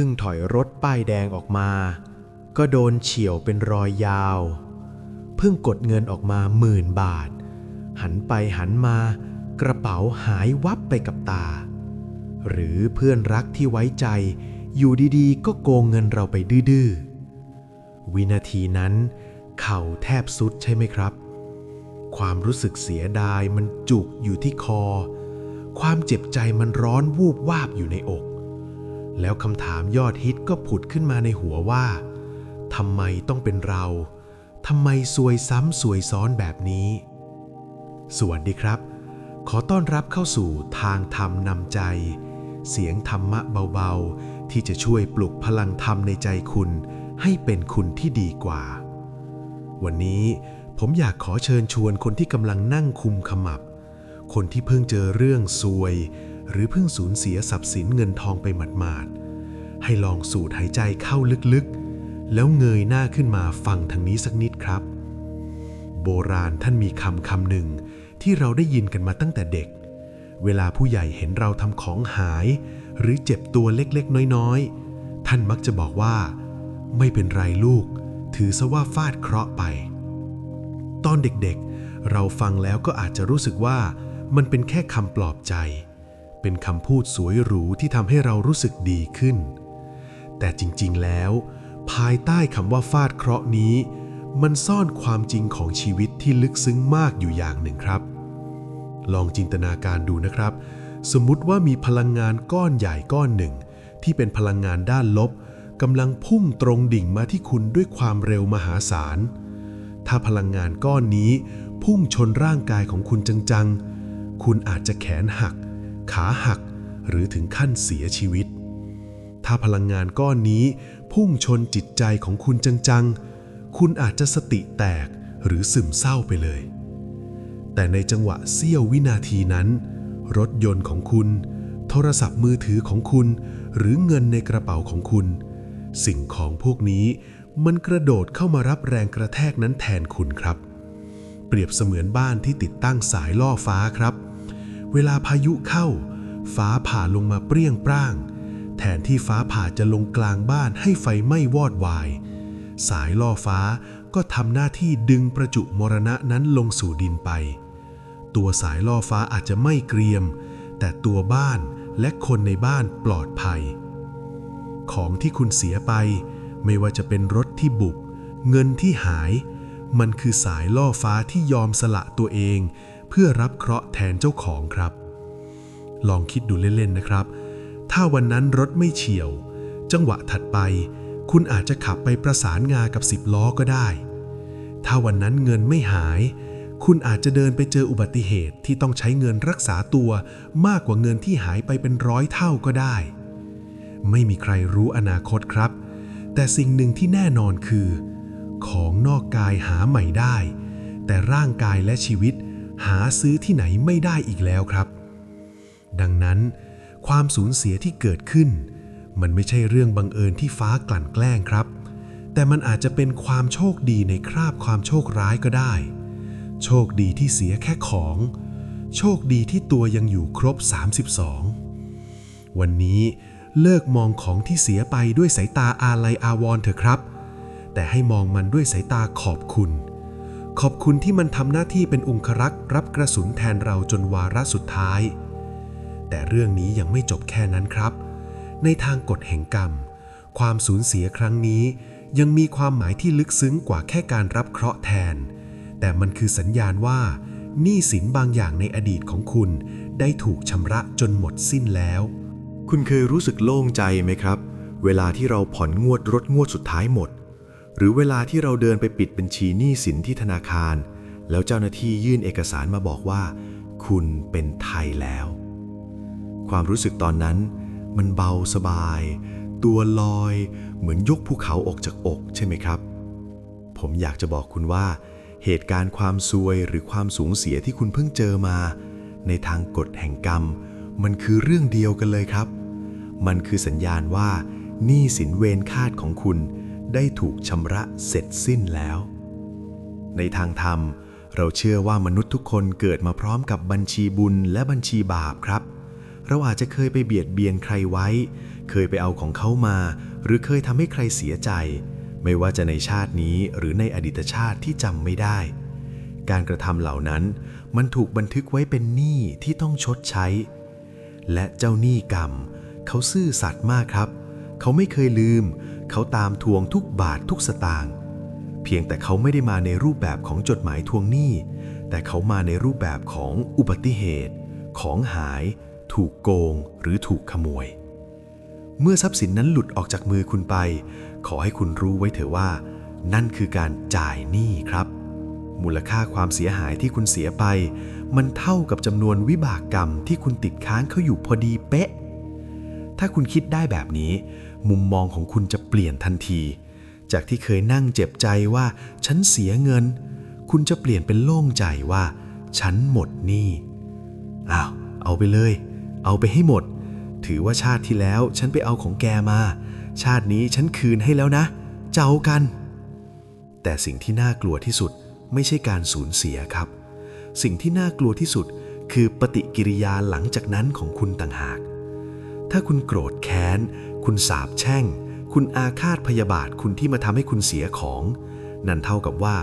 พึ่งถอยรถป้ายแดงออกมา ก็โดนเฉี่ยวเป็นรอยยาว เพิ่งกดเงินออกมาหมื่นบาท หันไปหันมากระเป๋าหายวับไปกับตา หรือเพื่อนรักที่ไว้ใจ อยู่ดีๆ ก็โกงเงินเราไปดื้อๆ วินาทีนั้น เข่าแทบสุดใช่ไหมครับ ความรู้สึกเสียดายมันจุกอยู่ที่คอ ความเจ็บใจมันร้อนวูบวาบอยู่ในอก แล้วคำถามยอดฮิตก็ผุดขึ้นมาในหัวว่าทำไมต้องเป็นเรา ทำไมซวยซ้ำซวยซ้อนแบบนี้ สวัสดีครับ ขอต้อนรับเข้าสู่ทางธรรมนำใจ เสียงธรรมะเบาๆ ที่จะช่วยปลุกพลังธรรมในใจคุณ ให้เป็นคุณที่ดีกว่า วันนี้ผมอยากขอเชิญชวนคนที่กำลังนั่งคุมขมับ คนที่เพิ่งเจอเรื่องซวย หรือเพิ่งสูญเสียทรัพย์สินเงินทองไปหมาดๆ ให้ลองสูดหายใจเข้าลึกๆ แล้วเงยหน้าขึ้นมาฟังทางนี้สักนิดครับ โบราณท่านมีคำคำหนึ่งที่เราได้ยินกันมาตั้งแต่เด็ก เวลาผู้ใหญ่เห็นเราทำของหาย หรือเจ็บตัวเล็กๆ น้อยๆ ท่านมักจะบอกว่า ไม่เป็นไรลูก ถือซะว่าฟาดเคราะห์ไป ตอนเด็กๆ เราฟังแล้วก็อาจจะรู้สึกว่ามันเป็นแค่คำปลอบใจ เป็นคำพูดสวยหรูที่ทำให้เรารู้สึกดีขึ้น แต่จริงๆแล้ว ภายใต้คำว่าฟาดเคราะห์นี้ มันซ่อนความจริงของชีวิตที่ลึกซึ้งมากอยู่อย่างหนึ่งครับ ลองจินตนาการดูนะครับ สมมุติว่ามีพลังงานก้อนใหญ่ก้อนหนึ่ง ที่เป็นพลังงานด้านลบกำลังพุ่งตรงดิ่งมาที่คุณด้วยความเร็วมหาศาล ถ้าพลังงานก้อนนี้ พุ่งชนร่างกายของคุณจังๆ คุณอาจจะแขนหัก ขาหัก หรือถึงขั้นเสียชีวิต ถ้าพลังงานก้อนนี้พุ่งชนจิตใจของคุณจังๆ คุณอาจจะสติแตกหรือซึมเศร้าไปเลย แต่ในจังหวะเสี้ยววินาทีนั้น รถยนต์ของคุณ โทรศัพท์มือถือของคุณ หรือเงินในกระเป๋าของคุณ สิ่งของพวกนี้มันกระโดดเข้ามารับแรงกระแทกนั้นแทนคุณครับ เปรียบเสมือนบ้านที่ติดตั้งสายล่อฟ้าครับ เวลาพายุเข้า ฟ้าผ่าลงมาเปรี้ยงปร้าง แทนที่ฟ้าผ่าจะลงกลางบ้านให้ไฟไหม้วอดวาย สายล่อฟ้าก็ทำหน้าที่ดึงประจุมรณะนั้นลงสู่ดินไป ตัวสายล่อฟ้าอาจจะไม่เกรียม แต่ตัวบ้านและคนในบ้านปลอดภัย ของที่คุณเสียไป ไม่ว่าจะเป็นรถที่บุบเงินที่หาย มันคือสายล่อฟ้าที่ยอมสละตัวเอง เพื่อรับเคราะห์แทนเจ้าของครับ ลองคิดดูเล่นๆนะครับ ถ้าวันนั้นรถไม่เฉียว จังหวะถัดไป คุณอาจจะขับไปประสานงากับสิบล้อก็ได้ ถ้าวันนั้นเงินไม่หาย คุณอาจจะเดินไปเจออุบัติเหตุที่ต้องใช้เงินรักษาตัวมากกว่าเงินที่หายไปเป็นร้อยเท่าก็ได้ ไม่มีใครรู้อนาคตครับ แต่สิ่งหนึ่งที่แน่นอนคือ ของนอกกายหาใหม่ได้ แต่ร่างกายและชีวิต หาซื้อที่ไหนไม่ได้อีกแล้วครับ ดังนั้น ความสูญเสียที่เกิดขึ้น มันไม่ใช่เรื่องบังเอิญที่ฟ้ากลั่นแกล้งครับ แต่มันอาจจะเป็นความโชคดีในคราบความโชคร้ายก็ได้ โชคดีที่เสียแค่ของ โชคดีที่ตัวยังอยู่ครบ 32 วันนี้เลิกมองของที่เสียไปด้วยสายตาอาลัยอาวรณ์เถอะครับ แต่ให้มองมันด้วยสายตาขอบคุณ ขอบคุณที่มันทำหน้าที่เป็นองครักษ์รับกระสุนแทนเราจนวาระสุดท้าย แต่เรื่องนี้ยังไม่จบแค่นั้นครับ ในทางกฎแห่งกรรม ความสูญเสียครั้งนี้ ยังมีความหมายที่ลึกซึ้งกว่าแค่การรับเคราะห์แทน แต่มันคือสัญญาณว่าหนี้สินบางอย่างในอดีตของคุณ ได้ถูกชำระจนหมดสิ้นแล้ว คุณเคยรู้สึกโล่งใจไหมครับ เวลาที่เราผ่อนงวดรถงวดสุดท้ายหมด หรือเวลาที่เราเดินไปปิดบัญชีหนี้สินที่ธนาคาร แล้วเจ้าหน้าที่ยื่นเอกสารมาบอกว่า คุณเป็นไทยแล้ว ความรู้สึกตอนนั้น มันเบาสบาย ตัวลอย เหมือนยกภูเขาออกจากอกใช่ไหมครับ ผมอยากจะบอกคุณว่า เหตุการณ์ความซวยหรือความสูญเสียที่คุณเพิ่งเจอมา ในทางกฎแห่งกรรม มันคือเรื่องเดียวกันเลยครับ มันคือสัญญาณว่าหนี้สินเวรคาดของคุณ ได้ถูกชำระเสร็จสิ้นแล้ว ในทางธรรม เราเชื่อว่ามนุษย์ทุกคนเกิดมาพร้อมกับบัญชีบุญและบัญชีบาปครับ เราอาจจะเคยไปเบียดเบียนใครไว้ เคยไปเอาของเขามา หรือเคยทำให้ใครเสียใจ ไม่ว่าจะในชาตินี้หรือในอดีตชาติที่จำไม่ได้ การกระทำเหล่านั้นมันถูกบันทึกไว้เป็นหนี้ที่ต้องชดใช้ และเจ้าหนี้กรรม เขาซื่อสัตย์มากครับ เขาไม่เคยลืม เขาตามทวงทุกบาททุกสตางค์เพียงแต่เขาไม่ได้มาในรูปแบบของจดหมายทวงหนี้ แต่เขามาในรูปแบบของอุบัติเหตุ ของหาย ถูกโกงหรือถูกขโมย เมื่อทรัพย์สินนั้นหลุดออกจากมือคุณไป ขอให้คุณรู้ไว้เถอะว่า นั่นคือการจ่ายหนี้ครับ มูลค่าความเสียหายที่คุณเสียไป มันเท่ากับจำนวนวิบากกรรมที่คุณติดค้างเขาอยู่พอดีเป๊ะ ถ้าคุณคิดได้แบบนี้ มุมมองของคุณจะเปลี่ยนทันที จากที่เคยนั่งเจ็บใจว่าฉันเสียเงิน คุณจะเปลี่ยนเป็นโล่งใจว่า ฉันหมดหนี้อ้าวเอาไปเลย เอาไปให้หมด ถือว่าชาติที่แล้วฉันไปเอาของแกมา ชาตินี้ฉันคืนให้แล้วนะ เจ้ากัน แต่สิ่งที่น่ากลัวที่สุดไม่ใช่การสูญเสียครับ สิ่งที่น่ากลัวที่สุดคือปฏิกิริยาหลังจากนั้นของคุณต่างหาก ถ้าคุณโกรธแค้น คุณสาบแช่ง คุณอาฆาตพยาบาทคุณที่มาทำให้คุณเสียของ นั่นเท่ากับว่า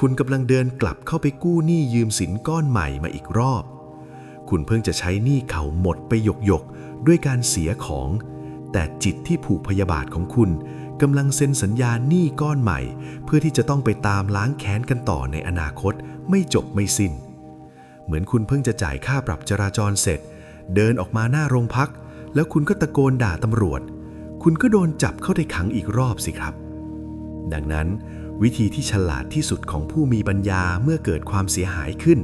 คุณกำลังเดินกลับเข้าไปกู้หนี้ยืมสินก้อนใหม่มาอีกรอบ คุณเพิ่งจะใช้หนี้เขาหมดไปหยกหยกด้วยการเสียของ แต่จิตที่ผูกพยาบาทของคุณกำลังเซ็นสัญญาหนี้ก้อนใหม่ เพื่อที่จะต้องไปตามล้างแค้นกันต่อในอนาคตไม่จบไม่สิ้น เหมือนคุณเพิ่งจะจ่ายค่าปรับจราจรเสร็จ เดินออกมาหน้าโรงพัก แล้วคุณก็ตะโกนด่าตำรวจ คุณก็โดนจับเข้าในขังอีกรอบสิครับ ดังนั้น วิธีที่ฉลาดที่สุดของผู้มีปัญญาเมื่อเกิดความเสียหายขึ้น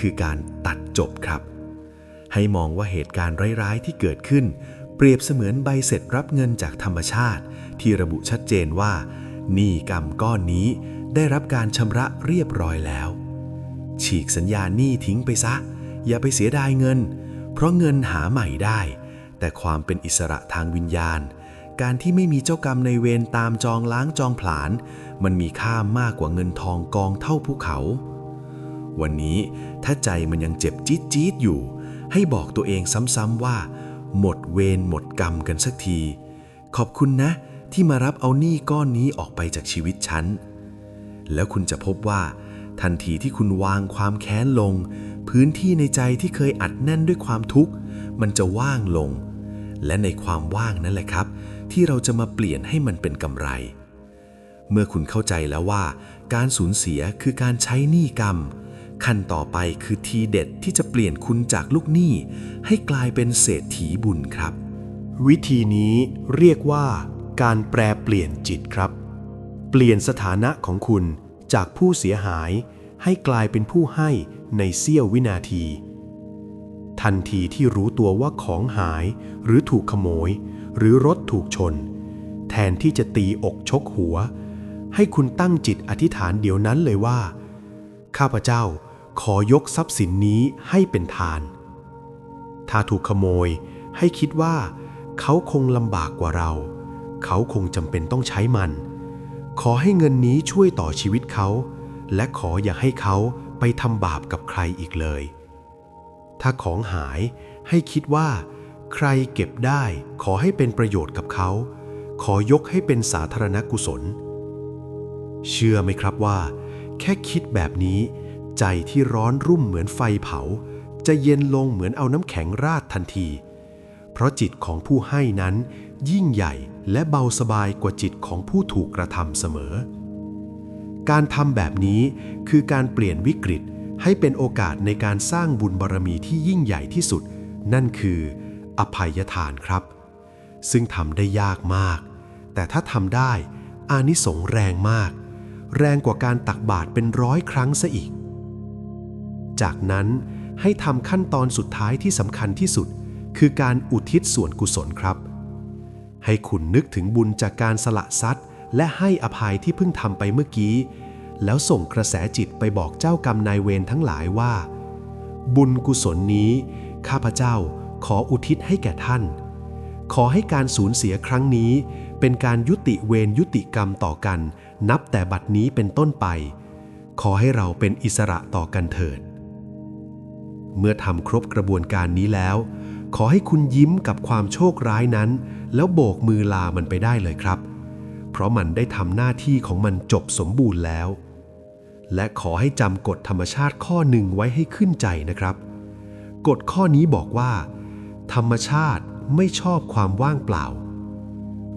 คือการตัดจบครับ ให้มองว่าเหตุการณ์ร้ายๆที่เกิดขึ้น เปรียบเสมือนใบเสร็จรับเงินจากธรรมชาติ ที่ระบุชัดเจนว่าหนี้กรรมก้อนนี้ได้รับการชำระเรียบร้อยแล้ว ฉีกสัญญาหนี้ทิ้งไปซะ อย่าไปเสียดายเงิน เพราะเงินหาใหม่ได้ แต่ความเป็นอิสระทางวิญญาณ การที่ไม่มีเจ้ากรรมในเวรตามจองล้างจองผลาญมันมีค่ามากกว่าเงินทองกองเท่าภูเขา วันนี้ถ้าใจมันยังเจ็บจี๊ดจี๊ดอยู่ ให้บอกตัวเองซ้ำๆว่า หมดเวรหมดกรรมกันสักที ขอบคุณนะ ที่มารับเอาหนี้ก้อนนี้ออกไปจากชีวิตฉัน แล้วคุณจะพบว่า ทันทีที่คุณวางความแค้นลง พื้นที่ในใจที่เคยอัดแน่นด้วยความทุกข์ มันจะว่างลง และในความว่างนั่นแหละครับ ที่เราจะมาเปลี่ยนให้มันเป็นกำไร เมื่อคุณเข้าใจแล้วว่า การสูญเสียคือการใช้หนี้กรรม ขั้นต่อไปคือทีเด็ดที่จะเปลี่ยนคุณจากลูกหนี้ให้กลายเป็นเศรษฐีบุญครับ วิธีนี้เรียกว่า การแปลเปลี่ยนจิตครับ เปลี่ยนสถานะของคุณจากผู้เสียหาย ให้กลายเป็นผู้ให้ในเสี้ยววินาที ทันทีที่รู้ตัวว่าของหาย หรือถูกขโมย หรือรถถูกชน แทนที่จะตีอกชกหัว ให้คุณตั้งจิตอธิษฐานเดี๋ยวนั้นเลยว่า ข้าพเจ้าขอยกทรัพย์สินนี้ให้เป็นทาน ถ้าถูกขโมยให้คิดว่าเขาคงลำบากกว่าเรา เขาคงจำเป็นต้องใช้มัน ขอให้เงินนี้ช่วยต่อชีวิตเขา และขออย่าให้เขาไปทำบาปกับใครอีกเลย ถ้าของหายให้คิดว่า ใครเก็บได้ขอให้เป็นประโยชน์กับเขา ขอยกให้เป็นสาธารณกุศล เชื่อไหมครับว่า แค่คิดแบบนี้ ใจที่ร้อนรุ่มเหมือนไฟเผา จะเย็นลงเหมือนเอาน้ำแข็งราดทันที เพราะจิตของผู้ให้นั้น ยิ่งใหญ่และเบาสบายกว่าจิตของผู้ถูกกระทำเสมอ การทำแบบนี้คือการเปลี่ยนวิกฤต ให้เป็นโอกาสในการสร้างบุญบารมีที่ยิ่งใหญ่ที่สุด นั่นคือ อภัยทานครับ ซึ่งทำได้ยากมาก แต่ถ้าทำได้อานิสงส์แรงมาก แรงกว่าการตักบาตรเป็นร้อยครั้งซะอีก จากนั้นให้ทำขั้นตอนสุดท้ายที่สำคัญที่สุด คือการอุทิศส่วนกุศลครับ ให้คุณนึกถึงบุญจากการสละทรัพย์ และให้อภัยที่เพิ่งทำไปเมื่อกี้ แล้วส่งกระแสจิตไปบอกเจ้ากรรมนายเวรทั้งหลายว่า บุญกุศลนี้ ข้าพเจ้าขออุทิศให้แก่ท่าน ขอให้การสูญเสียครั้งนี้ เป็นการยุติเวรยุติกรรมต่อกัน นับแต่บัดนี้เป็นต้นไป ขอให้เราเป็นอิสระต่อกันเถิด เมื่อทำครบกระบวนการนี้แล้ว ขอให้คุณยิ้มกับความโชคร้ายนั้น แล้วโบกมือลามันไปได้เลยครับ เพราะมันได้ทำหน้าที่ของมันจบสมบูรณ์แล้ว และขอให้จำกฎธรรมชาติข้อหนึ่งไว้ให้ขึ้นใจนะครับ กฎข้อนี้บอกว่า ธรรมชาติไม่ชอบความว่างเปล่า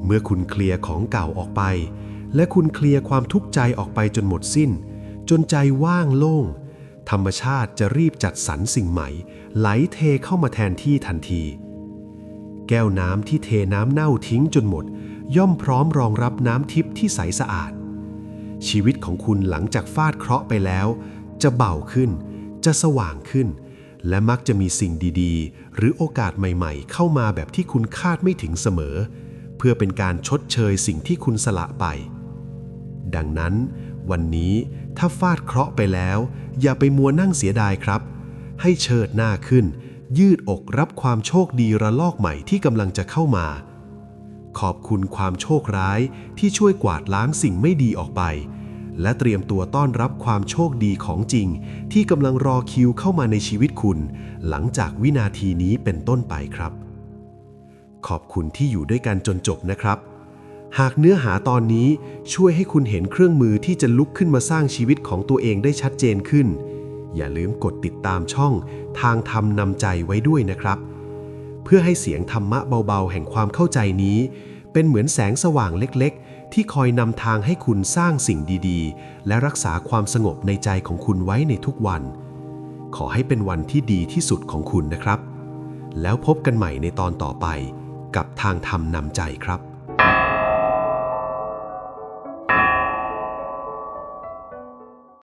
เมื่อคุณเคลียร์ของเก่าออกไป และคุณเคลียร์ความทุกข์ใจออกไปจนหมดสิ้น จนใจว่างโล่ง ธรรมชาติจะรีบจัดสรรสิ่งใหม่ ไหลเทเข้ามาแทนที่ทันที แก้วน้ำที่เทน้ำเน่าทิ้งจนหมด ย่อมพร้อมรองรับน้ำทิพย์ที่ใสสะอาด ชีวิตของคุณหลังจากฟาดเคราะห์ไปแล้ว จะเบาขึ้น จะสว่างขึ้น และมักจะมีสิ่งดีๆ หรือโอกาสใหม่ๆ เข้ามาแบบที่คุณคาดไม่ถึงเสมอ เพื่อเป็นการชดเชยสิ่งที่คุณสละไป ดังนั้น วันนี้ถ้าฟาดเคราะห์ไปแล้ว อย่าไปมัวนั่งเสียดายครับ ให้เชิดหน้าขึ้น ยืดอกรับความโชคดีระลอกใหม่ที่กำลังจะเข้ามาขอบคุณความโชคร้ายที่ช่วยกวาดล้างสิ่งไม่ดีออกไป และเตรียมตัวต้อนรับความโชคดีของจริง ที่กำลังรอคิวเข้ามาในชีวิตคุณ หลังจากวินาทีนี้เป็นต้นไปครับ ขอบคุณที่อยู่ด้วยกันจนจบนะครับ หากเนื้อหาตอนนี้ช่วยให้คุณเห็นเครื่องมือที่จะลุกขึ้นมาสร้างชีวิตของตัวเองได้ชัดเจนขึ้น อย่าลืมกดติดตามช่อง ทางธรรมนำใจไว้ด้วยนะครับ เพื่อให้เสียงธรรมะเบาๆ แห่งความเข้าใจนี้ เป็นเหมือนแสงสว่างเล็กๆ ที่คอยนำทางให้คุณสร้างสิ่งดีๆ และรักษาความสงบในใจของคุณไว้ในทุกวัน ขอให้เป็นวันที่ดีที่สุดของคุณนะครับ แล้วพบกันใหม่ในตอนต่อไปกับทางธรรมนำใจครับ